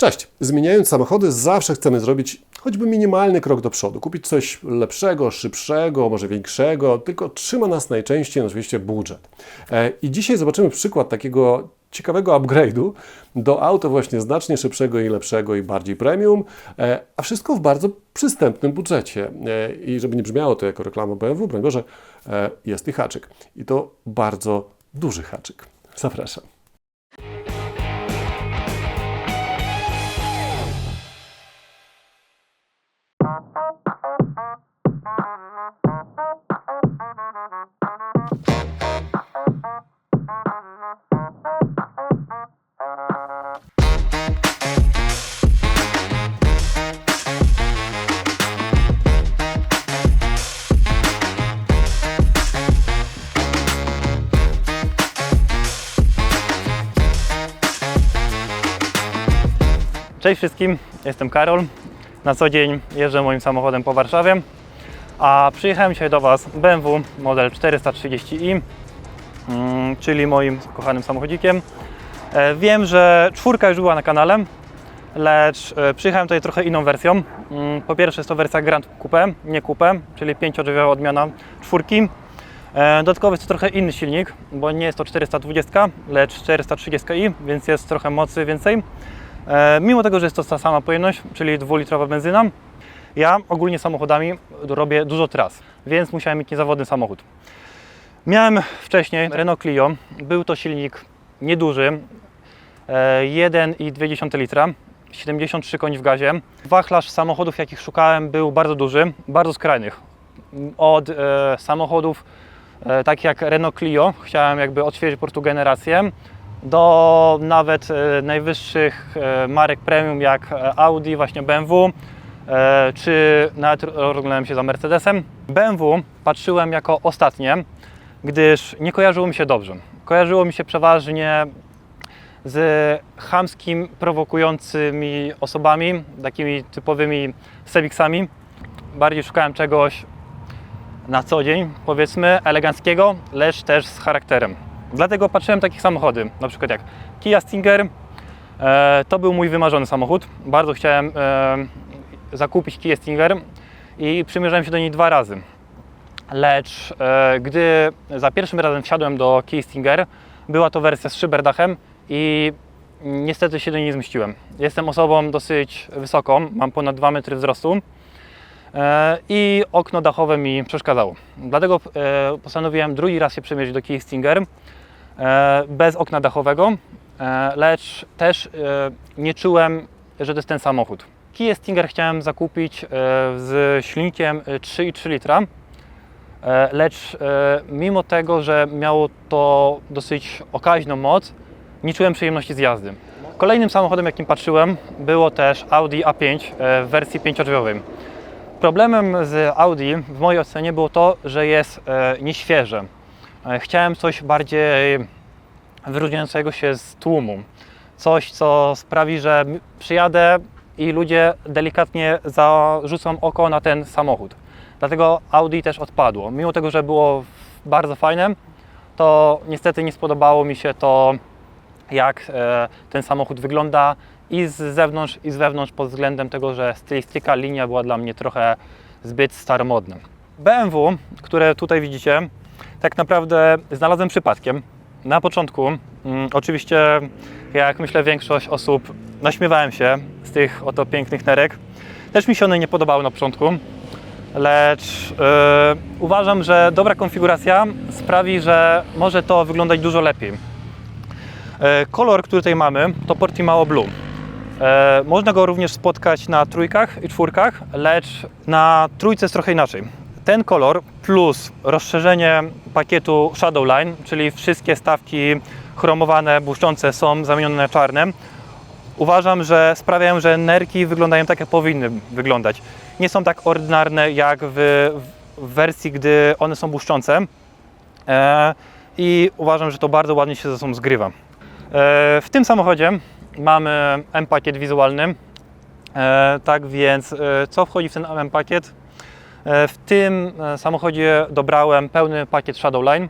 Cześć! Zmieniając samochody, zawsze chcemy zrobić choćby minimalny krok do przodu. Kupić coś lepszego, szybszego, może większego, tylko trzyma nas najczęściej oczywiście budżet. E, I dzisiaj zobaczymy przykład takiego ciekawego upgrade'u do auta właśnie znacznie szybszego i lepszego i bardziej premium, e, a wszystko w bardzo przystępnym budżecie. E, I żeby nie brzmiało to jako reklama BMW, broń Boże, jest i haczyk. I to bardzo duży haczyk. Zapraszam. Cześć wszystkim, jestem Karol. Na co dzień jeżdżę moim samochodem po Warszawie, a przyjechałem dzisiaj do Was BMW model 430i, mm, czyli moim kochanym samochodzikiem. E, Wiem, że czwórka już była na kanale, lecz e, przyjechałem tutaj trochę inną wersją. Mm, Po pierwsze jest to wersja Grand Coupe, nie Coupe, czyli pięciodrzewiowa odmiana czwórki. E, Dodatkowo jest to trochę inny silnik, bo nie jest to 420, lecz 430i, więc jest trochę mocy więcej. E, Mimo tego, że jest to ta sama pojemność, czyli dwulitrowa benzyna, ja ogólnie samochodami robię dużo tras, więc musiałem mieć niezawodny samochód. Miałem wcześniej Renault Clio, był to silnik nieduży, e, 1,2 litra, 73 koni w gazie. Wachlarz samochodów, jakich szukałem, był bardzo duży, bardzo skrajnych. Od e, samochodów e, takich jak Renault Clio, chciałem jakby odświeżyć po prostu generację, do nawet e, najwyższych e, marek premium jak e, Audi, właśnie BMW, czy nawet oglądałem się za Mercedesem. BMW patrzyłem jako ostatnie, gdyż nie kojarzyło mi się dobrze. Kojarzyło mi się przeważnie z chamskim, prowokującymi osobami, takimi typowymi sebiksami. Bardziej szukałem czegoś na co dzień, powiedzmy, eleganckiego, lecz też z charakterem. Dlatego patrzyłem takich samochody, na przykład jak Kia Stinger. E, to był mój wymarzony samochód. Bardzo chciałem e, zakupić Kia Stinger i przymierzałem się do niej dwa razy. Lecz e, gdy za pierwszym razem wsiadłem do Kia Stinger, była to wersja z szyberdachem i niestety się do niej nie zmieściłem. Jestem osobą dosyć wysoką, mam ponad 2 metry wzrostu e, i okno dachowe mi przeszkadzało. Dlatego e, postanowiłem drugi raz się przemierzyć do Kia Stinger bez okna dachowego, e, lecz też e, nie czułem, że to jest ten samochód. Kia Stinger chciałem zakupić e, z silnikiem e, 3,3 litra, e, lecz e, mimo tego, że miało to dosyć okaźną moc, nie czułem przyjemności z jazdy. Kolejnym samochodem, jakim patrzyłem, było też Audi A5 e, w wersji pięciodrzwiowej. Problemem z Audi w mojej ocenie było to, że jest e, nieświeże. E, Chciałem coś bardziej wyróżniającego się z tłumu. Coś, co sprawi, że przyjadę i ludzie delikatnie zarzucą oko na ten samochód. Dlatego Audi też odpadło. Mimo tego, że było bardzo fajne, to niestety nie spodobało mi się to, jak e, ten samochód wygląda i z zewnątrz, i z wewnątrz pod względem tego, że stylistyka, linia była dla mnie trochę zbyt staromodna. BMW, które tutaj widzicie, tak naprawdę znalazłem przypadkiem. Na początku, mm, oczywiście, jak myślę większość osób, naśmiewałem się z tych oto pięknych nerek. Też mi się one nie podobały na początku, lecz e, uważam, że dobra konfiguracja sprawi, że może to wyglądać dużo lepiej. E, Kolor, który tutaj mamy, to Portimao Blue. E, Można go również spotkać na trójkach i czwórkach, lecz na trójce jest trochę inaczej. Ten kolor plus rozszerzenie pakietu Shadowline, czyli wszystkie stawki chromowane, błyszczące są zamienione na czarne, uważam, że sprawiają, że nerki wyglądają tak, jak powinny wyglądać. Nie są tak ordynarne jak w, wersji, gdy one są błyszczące. E, I uważam, że to bardzo ładnie się ze sobą zgrywa. E, W tym samochodzie mamy M-pakiet wizualny. E, Tak więc, co wchodzi w ten M-pakiet? E, W tym e, samochodzie dobrałem pełny pakiet Shadowline.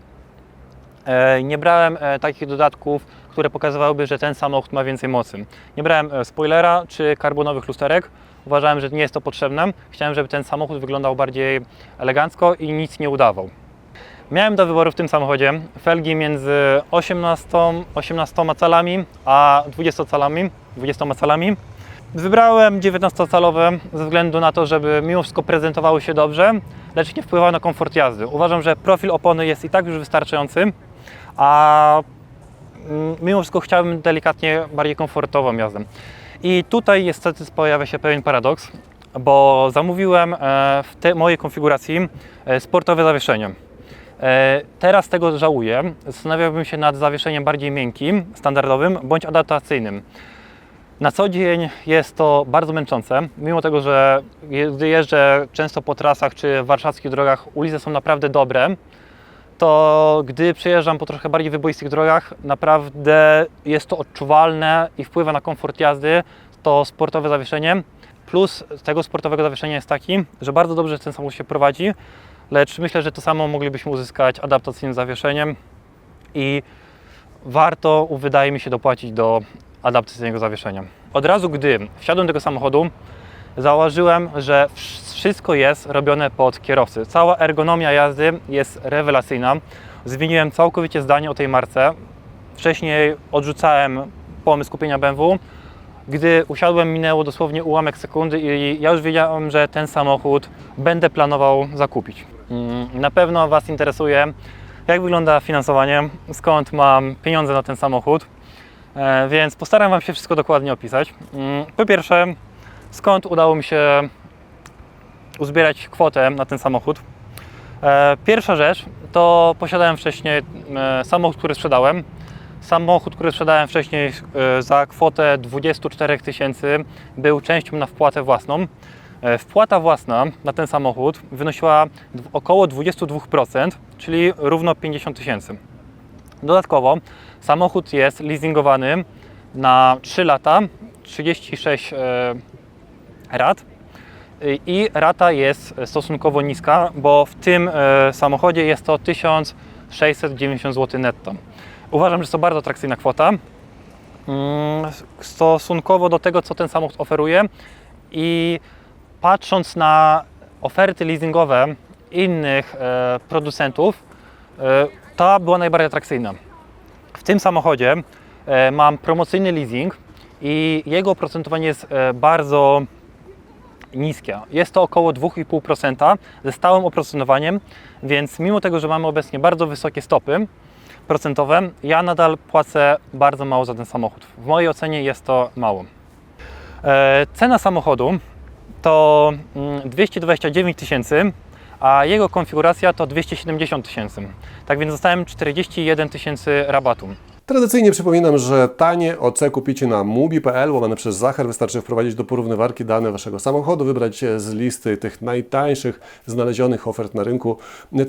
E, Nie brałem takich dodatków, które pokazywałyby, że ten samochód ma więcej mocy. Nie brałem spoilera czy karbonowych lusterek. Uważałem, że nie jest to potrzebne. Chciałem, żeby ten samochód wyglądał bardziej elegancko i nic nie udawał. Miałem do wyboru w tym samochodzie felgi między 18, 18 calami a 20 calami, 20 calami. Wybrałem 19-calowe ze względu na to, żeby mimo wszystko prezentowały się dobrze, lecz nie wpływały na komfort jazdy. Uważam, że profil opony jest i tak już wystarczający, a mm, mimo wszystko chciałbym delikatnie bardziej komfortową jazdę. I tutaj niestety pojawia się pewien paradoks, bo zamówiłem e, w tej mojej konfiguracji e, sportowe zawieszenie. E, Teraz tego żałuję. Zastanawiałbym się nad zawieszeniem bardziej miękkim, standardowym bądź adaptacyjnym. Na co dzień jest to bardzo męczące, mimo tego, że gdy jeżdżę często po trasach czy warszawskich drogach, ulice są naprawdę dobre, to gdy przejeżdżam po trochę bardziej wyboistych drogach, naprawdę jest to odczuwalne i wpływa na komfort jazdy to sportowe zawieszenie. Plus tego sportowego zawieszenia jest taki, że bardzo dobrze ten samochód się prowadzi, lecz myślę, że to samo moglibyśmy uzyskać adaptacyjnym zawieszeniem i warto, wydaje mi się, dopłacić do adaptacyjnego zawieszenia. Od razu, gdy wsiadłem do tego samochodu, zauważyłem, że wsz- wszystko jest robione pod kierowcy. Cała ergonomia jazdy jest rewelacyjna. Zmieniłem całkowicie zdanie o tej marce. Wcześniej odrzucałem pomysł kupienia BMW. Gdy usiadłem, minęło dosłownie ułamek sekundy i ja już wiedziałem, że ten samochód będę planował zakupić. Mm, Na pewno Was interesuje, jak wygląda finansowanie, skąd mam pieniądze na ten samochód, więc postaram Wam się wszystko dokładnie opisać. Mm, Po pierwsze, skąd udało mi się uzbierać kwotę na ten samochód. E, Pierwsza rzecz to posiadałem wcześniej e, samochód, który sprzedałem. Samochód, który sprzedałem wcześniej e, za kwotę 24 tysięcy był częścią na wpłatę własną. E, Wpłata własna na ten samochód wynosiła około 22%, czyli równo 50 tysięcy. Dodatkowo samochód jest leasingowany na 3 lata, 36 e, rat i rata jest stosunkowo niska, bo w tym e, samochodzie jest to 1690 zł netto. Uważam, że jest to bardzo atrakcyjna kwota mm, stosunkowo do tego, co ten samochód oferuje i patrząc na oferty leasingowe innych e, producentów, ta była najbardziej atrakcyjna. W tym samochodzie e, mam promocyjny leasing i jego oprocentowanie jest e, bardzo niskie. Jest to około 2,5% ze stałym oprocentowaniem, więc mimo tego, że mamy obecnie bardzo wysokie stopy procentowe, ja nadal płacę bardzo mało za ten samochód. W mojej ocenie jest to mało. E, cena samochodu to mm, 229 tysięcy, a jego konfiguracja to 270 tysięcy. Tak więc dostałem 41 tysięcy rabatu. Tradycyjnie przypominam, że tanie OC kupicie na mubi.pl, łamane przez Zachar. Wystarczy wprowadzić do porównywarki dane Waszego samochodu, wybrać z listy tych najtańszych znalezionych ofert na rynku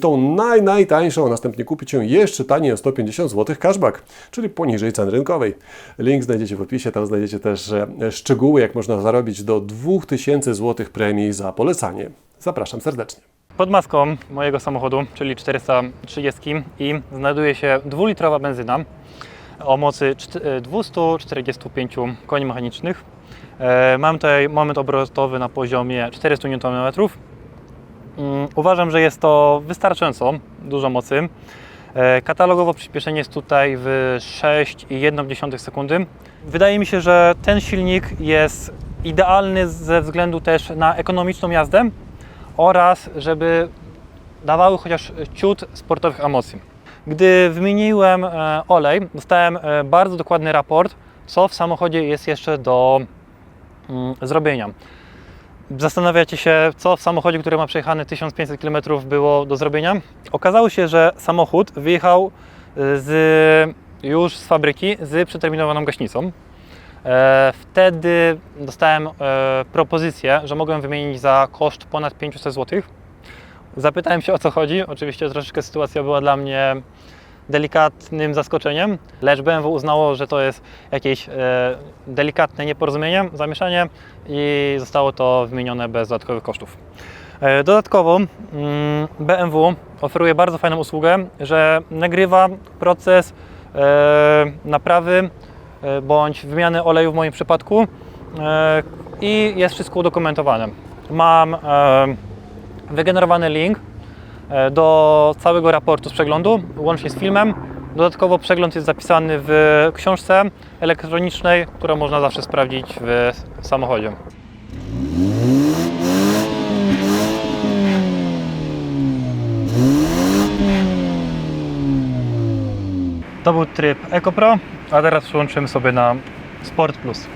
tą naj, najtańszą, a następnie kupić ją jeszcze taniej o 150 zł cashback, czyli poniżej ceny rynkowej. Link znajdziecie w opisie, tam znajdziecie też e, szczegóły, jak można zarobić do 2000 zł premii za polecanie. Zapraszam serdecznie. Pod maską mojego samochodu, czyli 430 i znajduje się dwulitrowa benzyna o mocy czt- e, 245 koni mechanicznych. E, Mam tutaj moment obrotowy na poziomie 400 Nm. Mm, Uważam, że jest to wystarczająco dużo mocy. E, Katalogowo przyspieszenie jest tutaj w 6,1 sekundy. Wydaje mi się, że ten silnik jest idealny ze względu też na ekonomiczną jazdę oraz żeby dawały chociaż ciut sportowych emocji. Gdy wymieniłem e, olej, dostałem e, bardzo dokładny raport, co w samochodzie jest jeszcze do mm, zrobienia. Zastanawiacie się, co w samochodzie, który ma przejechane 1500 km było do zrobienia? Okazało się, że samochód wyjechał e, z, już z fabryki z przeterminowaną gaśnicą. E, Wtedy dostałem e, propozycję, że mogłem wymienić za koszt ponad 500 zł. Zapytałem się o co chodzi. Oczywiście troszeczkę sytuacja była dla mnie delikatnym zaskoczeniem, lecz BMW uznało, że to jest jakieś e, delikatne nieporozumienie, zamieszanie i zostało to wymienione bez dodatkowych kosztów. Dodatkowo mm, BMW oferuje bardzo fajną usługę, że nagrywa proces naprawy bądź wymiany oleju w moim przypadku e, i jest wszystko udokumentowane. Mam e, wygenerowany link e, do całego raportu z przeglądu, łącznie z filmem. Dodatkowo przegląd jest zapisany w książce elektronicznej, którą można zawsze sprawdzić w samochodzie. To był tryb Eco Pro, a teraz przełączymy sobie na Sport Plus.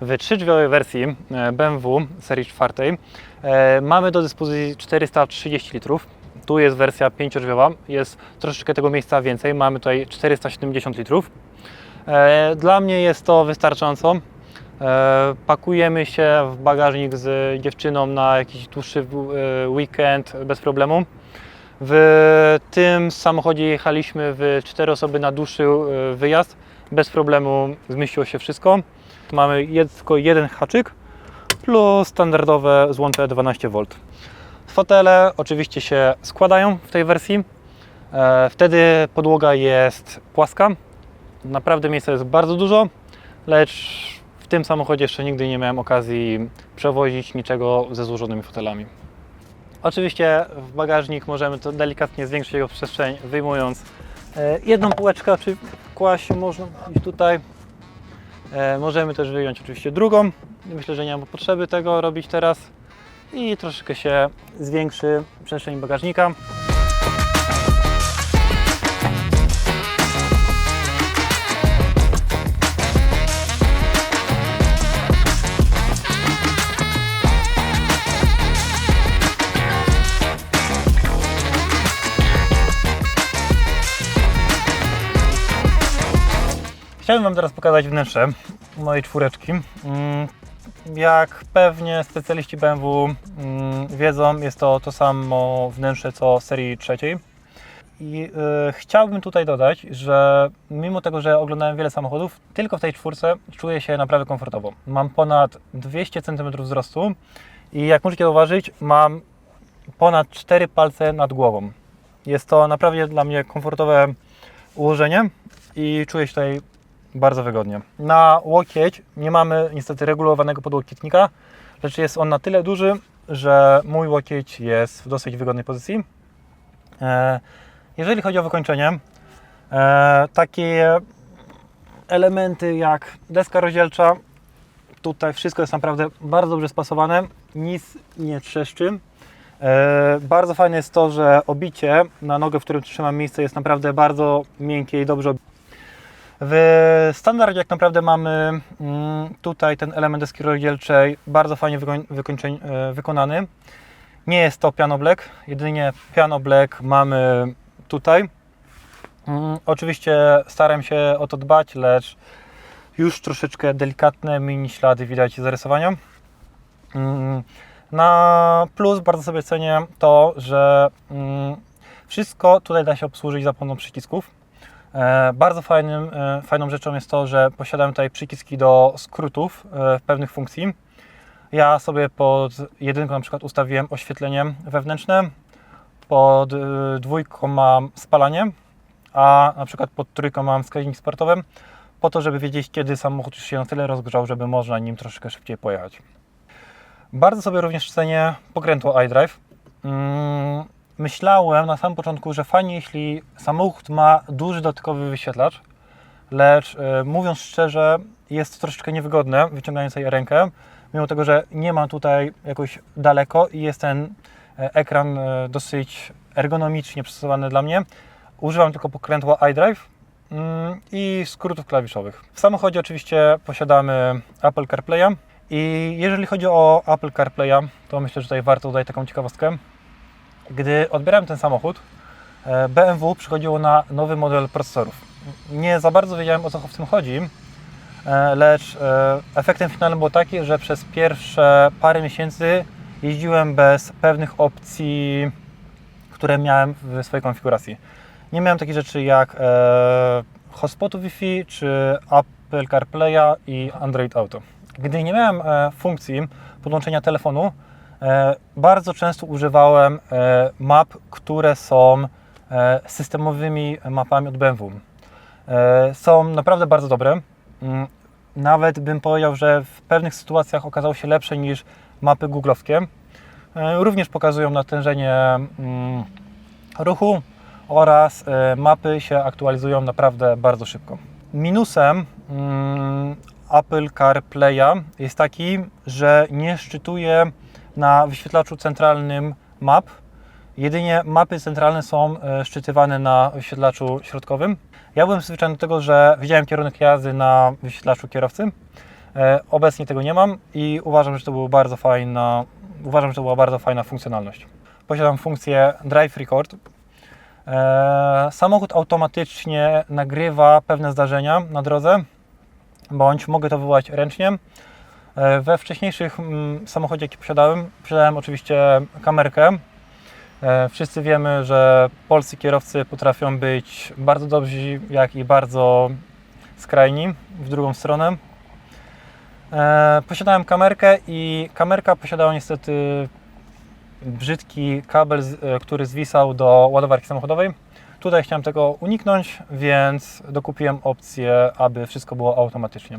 W trzydrzwiowej wersji e, BMW serii czwartej e, mamy do dyspozycji 430 litrów. Tu jest wersja pięciodrzwiowa, jest troszeczkę tego miejsca więcej. Mamy tutaj 470 litrów. E, Dla mnie jest to wystarczająco. E, Pakujemy się w bagażnik z dziewczyną na jakiś dłuższy e, weekend bez problemu. W tym samochodzie jechaliśmy w cztery osoby na dłuższy e, wyjazd. Bez problemu zmieściło się wszystko. Mamy tylko jeden haczyk plus standardowe złącze 12V. Fotele oczywiście się składają w tej wersji. Wtedy podłoga jest płaska. Naprawdę miejsca jest bardzo dużo, lecz tym samochodzie jeszcze nigdy nie miałem okazji przewozić niczego ze złożonymi fotelami. Oczywiście w bagażnik możemy to delikatnie zwiększyć jego przestrzeń, wyjmując e, jedną półeczkę, czy kłaść można gdzieś tutaj. E, Możemy też wyjąć oczywiście drugą. Myślę, że nie ma potrzeby tego robić teraz. I troszeczkę się zwiększy przestrzeń bagażnika. Chciałbym Wam teraz pokazać wnętrze mojej czwóreczki. Mm, Jak pewnie specjaliści BMW mm, wiedzą, jest to to samo wnętrze co serii trzeciej. I y, chciałbym tutaj dodać, że mimo tego, że oglądałem wiele samochodów, tylko w tej czwórce czuję się naprawdę komfortowo. Mam ponad 200 cm wzrostu i jak możecie zauważyć, mam ponad 4 palce nad głową. Jest to naprawdę dla mnie komfortowe ułożenie i czuję się tutaj bardzo wygodnie. Na łokieć nie mamy niestety regulowanego podłokietnika, lecz jest on na tyle duży, że mój łokieć jest w dosyć wygodnej pozycji. E, Jeżeli chodzi o wykończenie, e, takie elementy jak deska rozdzielcza, tutaj wszystko jest naprawdę bardzo dobrze spasowane, nic nie trzeszczy. E, Bardzo fajne jest to, że obicie na nogę, w którym trzymam miejsce jest naprawdę bardzo miękkie i dobrze ob- w standardzie jak naprawdę mamy mm, tutaj ten element deski rozdzielczej bardzo fajnie wykoń, e, wykonany. Nie jest to piano black, jedynie piano black mamy tutaj. Mm, Oczywiście staram się o to dbać, lecz już troszeczkę delikatne mini ślady widać z zarysowania. Mm, Na plus bardzo sobie cenię to, że wszystko tutaj da się obsłużyć za pomocą przycisków. E, Bardzo fajnym, e, fajną rzeczą jest to, że posiadam tutaj przyciski do skrótów e, pewnych funkcji. Ja sobie pod jedynką na przykład ustawiłem oświetlenie wewnętrzne, pod dwójką mam spalanie, a na przykład pod trójką mam wskaźnik sportowy, po to, żeby wiedzieć, kiedy samochód już się na tyle rozgrzał, żeby można nim troszeczkę szybciej pojechać. Bardzo sobie również cenię pokrętło iDrive. Myślałem na samym początku, że fajnie, jeśli samochód ma duży dodatkowy wyświetlacz, lecz e, mówiąc szczerze, jest troszeczkę niewygodne wyciągając sobie rękę, mimo tego, że nie ma tutaj jakoś daleko i jest ten e, ekran e, dosyć ergonomicznie przystosowany dla mnie. Używam tylko pokrętła iDrive mm, i skrótów klawiszowych. W samochodzie oczywiście posiadamy Apple CarPlaya i jeżeli chodzi o Apple CarPlaya, to myślę, że tutaj warto dodać taką ciekawostkę. Gdy odbierałem ten samochód, e, BMW przychodziło na nowy model procesorów. Nie za bardzo wiedziałem o co w tym chodzi, e, lecz e, efektem finalnym było taki, że przez pierwsze parę miesięcy jeździłem bez pewnych opcji, które miałem w swojej konfiguracji. Nie miałem takich rzeczy jak hotspotu Wi-Fi, czy Apple CarPlaya i Android Auto. Gdy nie miałem funkcji podłączenia telefonu, Bardzo często używałem e, map, które są e, systemowymi mapami od BMW. E, Są naprawdę bardzo dobre. Mm, Nawet bym powiedział, że w pewnych sytuacjach okazały się lepsze niż mapy googlowskie. E, Również pokazują natężenie mm, ruchu oraz e, mapy się aktualizują naprawdę bardzo szybko. Minusem mm, Apple CarPlaya jest taki, że nie szczytuje na wyświetlaczu centralnym map. Jedynie mapy centralne są e, szczytywane na wyświetlaczu środkowym. Ja byłem przyzwyczajony do tego, że widziałem kierunek jazdy na wyświetlaczu kierowcy. E, Obecnie tego nie mam i uważam, że to była bardzo fajna, uważam, że to była bardzo fajna funkcjonalność. Posiadam funkcję Drive Record. E, Samochód automatycznie nagrywa pewne zdarzenia na drodze, bądź mogę to wywołać ręcznie. E, We wcześniejszych mm, samochodzie, jaki posiadałem, posiadałem oczywiście kamerkę. E, Wszyscy wiemy, że polscy kierowcy potrafią być bardzo dobrzy, jak i bardzo skrajni w drugą stronę. E, Posiadałem kamerkę i kamerka posiadała niestety brzydki kabel, który zwisał do ładowarki samochodowej. Tutaj chciałem tego uniknąć, więc dokupiłem opcję, aby wszystko było automatycznie.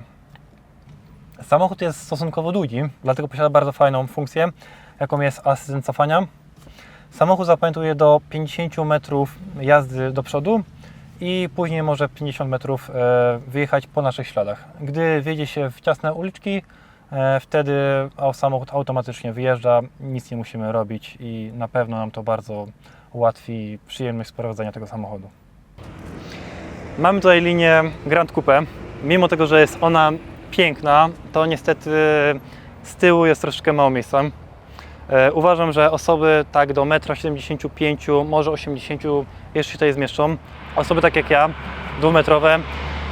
Samochód jest stosunkowo długi, dlatego posiada bardzo fajną funkcję, jaką jest asystent cofania. Samochód zapamiętuje do 50 metrów jazdy do przodu i później może 50 metrów e, wyjechać po naszych śladach. Gdy wjedzie się w ciasne uliczki, e, wtedy samochód automatycznie wyjeżdża, nic nie musimy robić i na pewno nam to bardzo ułatwi przyjemność sprowadzenia tego samochodu. Mamy tutaj linię Grand Coupe. Mimo tego, że jest ona piękna, to niestety z tyłu jest troszeczkę mało miejsca. E, Uważam, że osoby tak do 1,75 m, może 80 m jeszcze się tutaj zmieszczą. Osoby tak jak ja, dwumetrowe,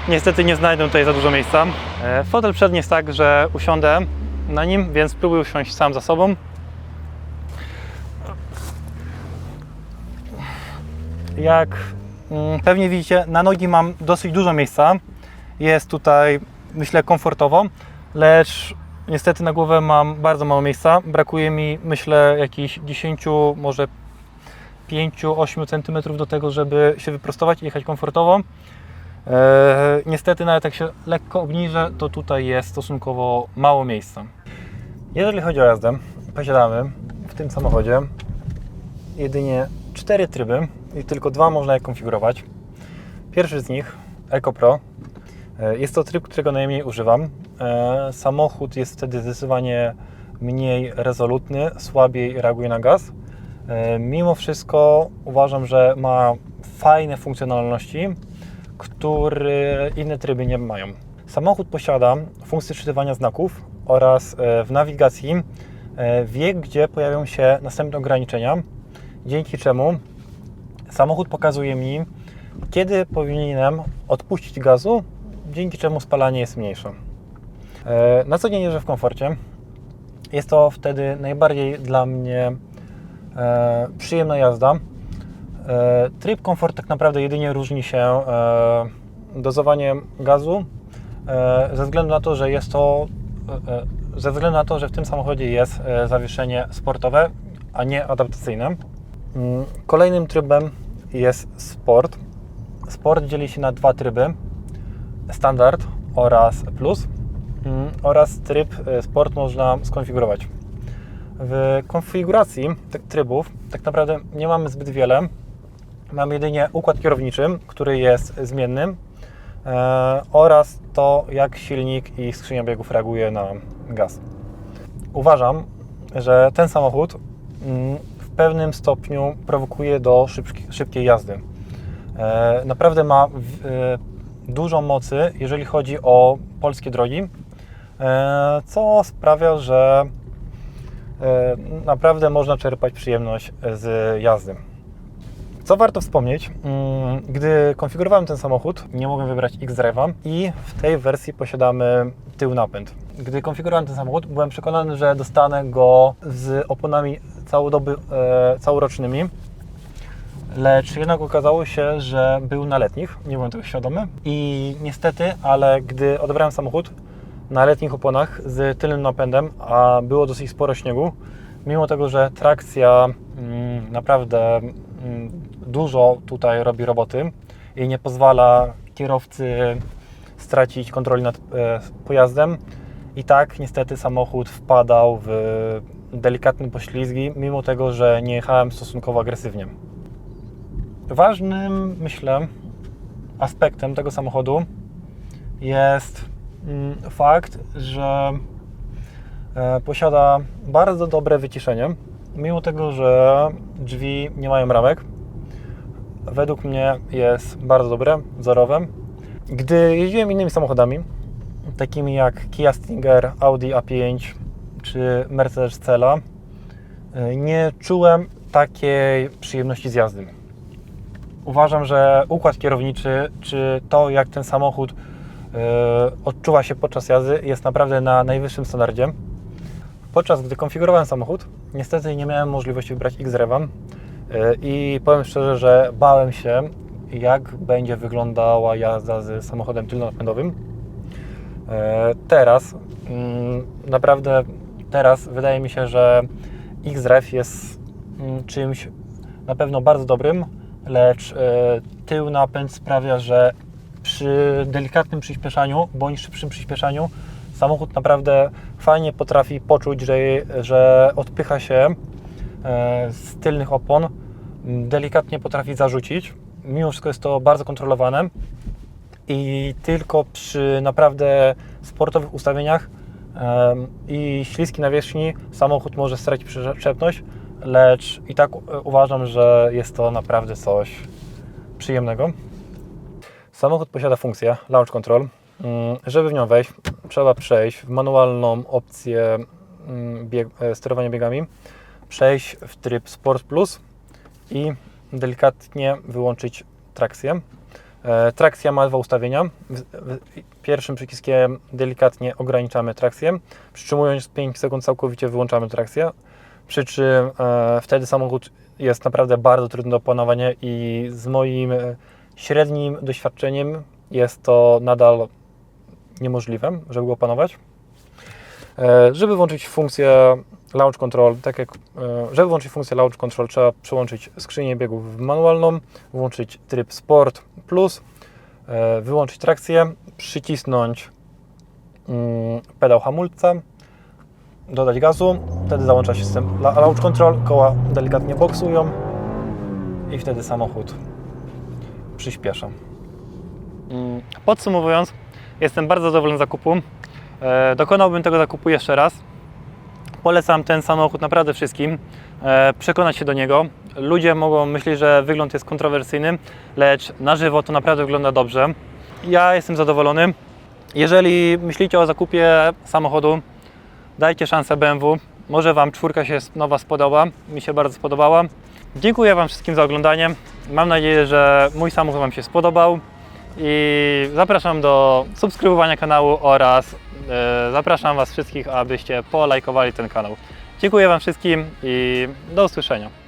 niestety nie znajdą tutaj za dużo miejsca. E, Fotel przedni jest tak, że usiądę na nim, więc spróbuję usiąść sam za sobą. Jak mm, pewnie widzicie, na nogi mam dosyć dużo miejsca. Jest tutaj, myślę, komfortowo, lecz niestety na głowę mam bardzo mało miejsca. Brakuje mi, myślę, jakichś 10, może 5-8 cm do tego, żeby się wyprostować i jechać komfortowo. Eee, niestety, nawet jak się lekko obniżę, to tutaj jest stosunkowo mało miejsca. Jeżeli chodzi o jazdę, posiadamy w tym samochodzie jedynie cztery tryby i tylko dwa można je konfigurować. Pierwszy z nich, Eco Pro, e, jest to tryb, którego najmniej używam. E, Samochód jest wtedy zdecydowanie mniej rezolutny, słabiej reaguje na gaz. E, Mimo wszystko uważam, że ma fajne funkcjonalności, które inne tryby nie mają. Samochód posiada funkcję czytywania znaków oraz e, w nawigacji e, wie, gdzie pojawią się następne ograniczenia, dzięki czemu samochód pokazuje mi, kiedy powinienem odpuścić gazu, dzięki czemu spalanie jest mniejsze. E, Na co dzień jeżdżę w komforcie. Jest to wtedy najbardziej dla mnie e, przyjemna jazda. E, Tryb komfort tak naprawdę jedynie różni się dozowaniem gazu ze względu na to, że jest to ze względu na to, że w tym samochodzie jest zawieszenie sportowe, a nie adaptacyjne. Mm, Kolejnym trybem jest sport. Sport dzieli się na dwa tryby: standard oraz plus. Mm, Oraz tryb e, sport można skonfigurować. W konfiguracji tych trybów tak naprawdę nie mamy zbyt wiele. Mamy jedynie układ kierowniczy, który jest zmiennym e, oraz to, jak silnik i skrzynia biegów reaguje na gaz. Uważam, że ten samochód mm, w pewnym stopniu prowokuje do szybki, szybkiej jazdy. E, Naprawdę ma e, dużo mocy, jeżeli chodzi o polskie drogi, e, co sprawia, że e, naprawdę można czerpać przyjemność z jazdy. Co warto wspomnieć, mm, gdy konfigurowałem ten samochód, nie mogłem wybrać X-Drive'a i w tej wersji posiadamy tył napęd. Gdy konfigurowałem ten samochód, byłem przekonany, że dostanę go z oponami całodoby, e, całorocznymi, lecz jednak okazało się, że był na letnich, nie byłem tego świadomy i niestety, ale gdy odebrałem samochód na letnich oponach z tylnym napędem, a było dosyć sporo śniegu, mimo tego, że trakcja mm, naprawdę mm, dużo tutaj robi roboty i nie pozwala kierowcy stracić kontroli nad e, pojazdem, i tak niestety samochód wpadał w delikatne poślizgi, mimo tego, że nie jechałem stosunkowo agresywnie. Ważnym, myślę, aspektem tego samochodu jest mm, fakt, że e, posiada bardzo dobre wyciszenie, mimo tego, że drzwi nie mają ramek. Według mnie jest bardzo dobre, wzorowe. Gdy jeździłem innymi samochodami, takimi jak Kia Stinger, Audi A5 czy Mercedes Cela, y, nie czułem takiej przyjemności z jazdy. Uważam, że układ kierowniczy, czy to jak ten samochód y, odczuwa się podczas jazdy, jest naprawdę na najwyższym standardzie. Podczas gdy konfigurowałem samochód, niestety nie miałem możliwości wybrać X-Revan y, i powiem szczerze, że bałem się, jak będzie wyglądała jazda z samochodem tylnonapędowym. E, Teraz, mm, naprawdę teraz wydaje mi się, że X-Rev jest mm, czymś na pewno bardzo dobrym, lecz e, tył napęd sprawia, że przy delikatnym przyspieszaniu bądź szybszym przyspieszaniu samochód naprawdę fajnie potrafi poczuć, że, że odpycha się e, z tylnych opon, delikatnie potrafi zarzucić. Mimo wszystko jest to bardzo kontrolowane i tylko przy naprawdę sportowych ustawieniach em, i śliskiej nawierzchni samochód może stracić przyczepność, lecz i tak uważam, że jest to naprawdę coś przyjemnego. Samochód posiada funkcję Launch Control. Mm, Żeby w nią wejść, trzeba przejść w manualną opcję mm, bieg, e, sterowania biegami, przejść w tryb Sport Plus i delikatnie wyłączyć trakcję. E, Trakcja ma dwa ustawienia. Pierwszym przyciskiem delikatnie ograniczamy trakcję, przytrzymując 5 sekund całkowicie wyłączamy trakcję, przy czym e, wtedy samochód jest naprawdę bardzo trudny do opanowania i z moim e, średnim doświadczeniem jest to nadal niemożliwe, żeby go opanować. E, Żeby włączyć funkcję Launch Control, tak jak, żeby włączyć funkcję Launch Control trzeba przełączyć skrzynię biegów w manualną, włączyć tryb Sport Plus, wyłączyć trakcję, przycisnąć mm, pedał hamulca, dodać gazu, wtedy załącza się system la- Launch Control, koła delikatnie boksują i wtedy samochód przyspiesza. Mm, Podsumowując, jestem bardzo zadowolony z zakupu. E, Dokonałbym tego zakupu jeszcze raz. Polecam ten samochód naprawdę wszystkim. E, Przekonać się do niego. Ludzie mogą myśleć, że wygląd jest kontrowersyjny, lecz na żywo to naprawdę wygląda dobrze. Ja jestem zadowolony. Jeżeli myślicie o zakupie samochodu, dajcie szansę BMW. Może Wam czwórka się nowa spodoba. Mi się bardzo spodobała. Dziękuję Wam wszystkim za oglądanie. Mam nadzieję, że mój samochód Wam się spodobał. I zapraszam do subskrybowania kanału oraz e, zapraszam Was wszystkich, abyście polajkowali ten kanał. Dziękuję Wam wszystkim i do usłyszenia.